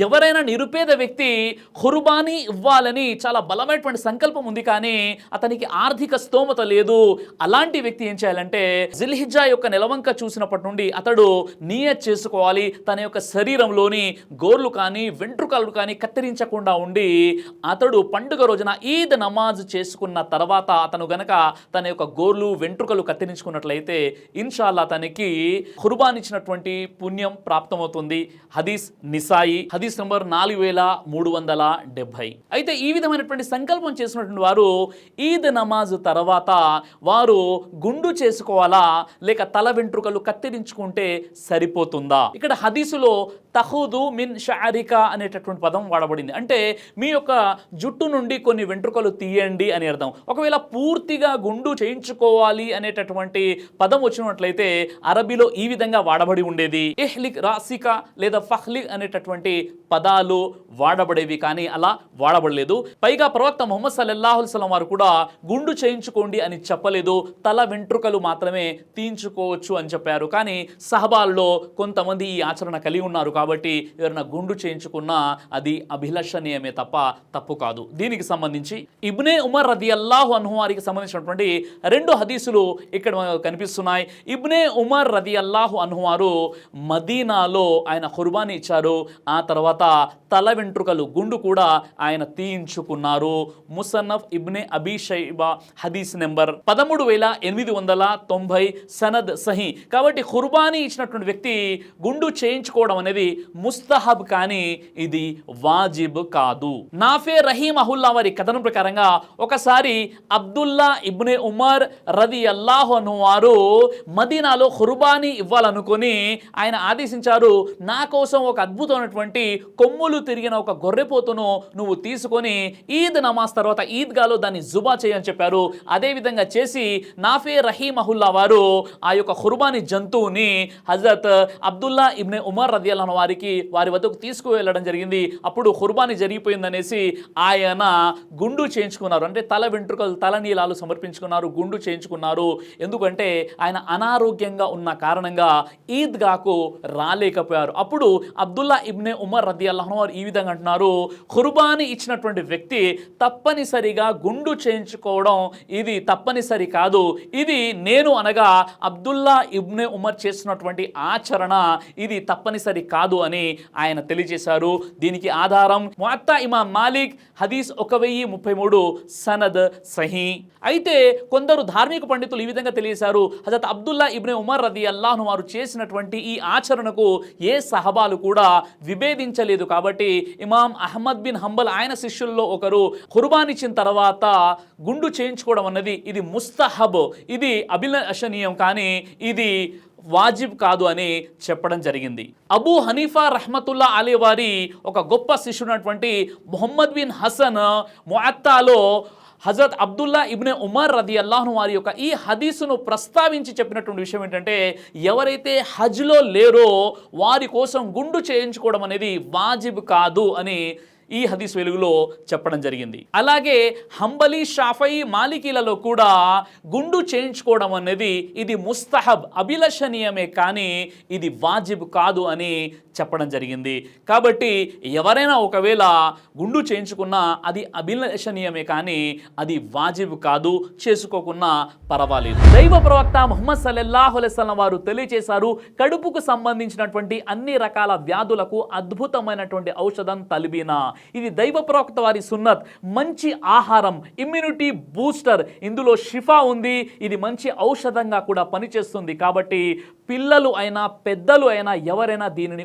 ఎవరైనా నిరుపేద వ్యక్తి ఖుర్బానీ ఇవ్వాలని చాలా బలమైనటువంటి సంకల్పం ఉంది కానీ అతనికి ఆర్థిక స్తోమత లేదు. అలాంటి వ్యక్తి ఏం చేయాలంటే జిల్హిజా యొక్క నిలవంక చూసినప్పటి నుండి అతడు నియత్ చేసుకోవాలి. తన యొక్క శరీరంలోని గోర్లు కానీ వెంట్రుకలు కానీ కత్తిరించకుండా ఉండి అతడు పండుగ రోజున ఈద్ నమాజ్ చేసుకున్న తర్వాత అతను గనక తన యొక్క గోర్లు వెంట్రుకలు కత్తిరించుకున్నట్లయితే ఇన్షాల్లా తనకి ఖుర్బాన్ ఇచ్చినటువంటి పుణ్యం ప్రాప్తమవుతుంది. హదీస్ నిసాయి. హదీస్ నంబర్ నాలుగు వేల మూడు వందల డెబ్భై. అయితే ఈ విధమైనటువంటి సంకల్పం చేసినటువంటి వారు ఈద్ నమాజ్ తర్వాత వారు గుండు చేసుకోవాలా లేక తల వెంట్రుకలు కత్తిరించుకుంటే సరిపోతుందా? ఇక్కడ హదీసులో తహుదు మిన్ షారిక అనేటటువంటి పదం వాడబడింది. అంటే మీ యొక్క జుట్టు నుండి కొన్ని వెంట్రుకలు తీయండి అని అర్థం. ఒకవేళ పూర్తిగా గుండు చేయించుకోవాలి అనేటటువంటి పదం వచ్చినట్లయితే అరబీలో ఈ విధంగా వాడబడి ఉండేది. ఎహ్లిక్ రాసిక లేదా ఫహ్లిక్ అనేటటువంటి పదాలు వాడబడేవి కానీ అలా వాడబడలేదు. పైగా ప్రవక్త మొహమ్మద్ సల్లల్లాహు సలం వారు కూడా గుండు చేయించుకోండి అని చెప్పలేదు. తల వెంట్రుకలు మాత్రమే తీయించుకోవచ్చు అని చెప్పారు. కానీ సహబాల్లో కొంతమంది ఈ ఆచరణ కలిగి ఉన్నారు కాబట్టి ఎవరైనా గుండు చేయించుకున్నా అది అభిలషణీయమే తప్ప తప్పు కాదు. దీనికి సంబంధించి ఇబ్నే ఉమర్ రది అల్లాహు అన్హు వారికి సంబంధించినటువంటి రెండు హదీసులు ఇక్కడ కనిపిస్తున్నాయి. ఇబ్నే ఉమర్ రది అల్లాహు అన్హు వారు మదీనాలో ఆయన ఖుర్బానీ ఇచ్చారు. ఆ తర్వాత తల వెంట్రుకలు గుండు కూడా ఆయన తీయించుకున్నారు. ముసన్నఫ్ ఇబ్నే అబీ షైబా హదీస్ నెంబర్ పదమూడు వేల ఎనిమిది వందల తొంభై సనద్ సహీ. కాబట్టి ఖుర్బానీ ఇచ్చినటువంటి వ్యక్తి గుండు చేయించుకోవడం అనేది ముస్తహబ్ కానీ ఇది వాజిబ్ కాదు. నాఫే రహీం అహుల్లా వారి కథనం ప్రకారంగా ఒకసారి అబ్దుల్లా ఇబ్నే ఉమర్ రది అల్లాహు అను వారు మదీనాలో ఖుర్బానీ ఇవ్వాలనుకుని ఆయన ఆదేశించారు నా కోసం ఒక అద్భుతమైనటువంటి కొమ్ములు తిరిగిన ఒక గొర్రెపోతును నువ్వు తీసుకొని ఈద్ నమాజ్ తర్వాత ఈద్గాలో దాన్ని జుబా చేయని చెప్పారు. అదేవిధంగా చేసి నాఫే రహీం అహుల్లా వారు ఆ యొక్క ఖుర్బానీ జంతువుని హజరత్ అబ్దుల్లా ఇబ్నే ఉమర్ రదియల్లాహు వారికి వారి వద్దకు తీసుకువెళ్ళడం జరిగింది. అప్పుడు ఖుర్బానీ జరిగిపోయిందనేసి ఆయన గుండు చేయించుకున్నారు. అంటే తల వెంట్రుకలు తల నీలాలు సమర్పించుకున్నారు గుండు చేయించుకున్నారు. ఎందుకంటే ఆయన అనారోగ్యంగా ఉన్న కారణంగా ఈద్గాకు రాలేకపోయారు. అప్పుడు అబ్దుల్లా ఇబ్నే ఉమర్ ఉమర్ అల్లాహన్ అల్లహనవారు ఈ విధంగా అంటున్నారు ఖుర్బానీ ఇచ్చినటువంటి వ్యక్తి తప్పనిసరిగా గుండు చేయించుకోవడం ఇది తప్పనిసరి కాదు. ఇది నేను అనగా అబ్దుల్లా ఇబ్నే ఉమర్ చేస్తున్నటువంటి ఆచరణ ఇది తప్పనిసరి కాదు అని ఆయన తెలియజేశారు. దీనికి ఆధారం ముఅత్తా ఇమాం మాలిక్ హదీస్ ఒక వెయ్యి ముప్పై మూడు సనద్ సహీ. అయితే కొందరు ధార్మిక పండితులు ఈ విధంగా తెలియజేశారు హజరత్ అబ్దుల్లా ఇబ్నే ఉమర్ రది అల్లాహను వారు చేసినటువంటి ఈ ఆచరణకు ఏ సహబాలు కూడా విభేది విభేదించలేదు కాబట్టి ఇమాం అహ్మద్ బిన్ హంబల్ ఆయన శిష్యుల్లో ఒకరు ఖుర్బానిచ్చిన తర్వాత గుండు చేయించుకోవడం అన్నది ఇది ముస్తహబ్ ఇది అభిలషణీయం కానీ ఇది వాజిబ్ కాదు అని చెప్పడం జరిగింది. అబూ హనీఫా రహమతుల్లా అలీ వారి ఒక గొప్ప శిష్యునటువంటి మొహమ్మద్ బిన్ హసన్ మొత్తాలో హజరత్ అబ్దుల్లా ఇబ్నే ఉమర్ రది అల్లాహ్ను వారి యొక్క ఈ హదీసును ప్రస్తావించి చెప్పినటువంటి విషయం ఏంటంటే ఎవరైతే హజ్లో లేరో వారి కోసం గుండు చేయించుకోవడం అనేది వాజిబ్ కాదు అని ఈ హదీస్ వెలుగులో చెప్పడం జరిగింది. అలాగే హంబలి షాఫయి మాలికీలలో కూడా గుండు చేయించుకోవడం అనేది ఇది ముస్తహబ్ అభిలషణీయమే కానీ ఇది వాజిబ్ కాదు అని చెప్పడం జరిగింది. కాబట్టి ఎవరైనా ఒకవేళ గుండు చేయించుకున్నా అది అభిలషణీయమే కానీ అది వాజిబ్ కాదు చేసుకోకున్నా పర్వాలేదు. దైవ ప్రవక్త ముహమ్మద్ సల్లల్లాహు అలైస్లం వారు తెలియజేశారు కడుపుకు సంబంధించినటువంటి అన్ని రకాల వ్యాధులకు అద్భుతమైనటువంటి ఔషధం తలిబీనా. ఇది దైవ ప్రవక్త వారి సున్నత్. మంచి ఆహారం ఇమ్యూనిటీ బూస్టర్ ఇందులో షిఫా ఉంది. ఇది మంచి ఔషధంగా కూడా పనిచేస్తుంది. కాబట్టి పిల్లలు అయినా పెద్దలు అయినా ఎవరైనా దీనిని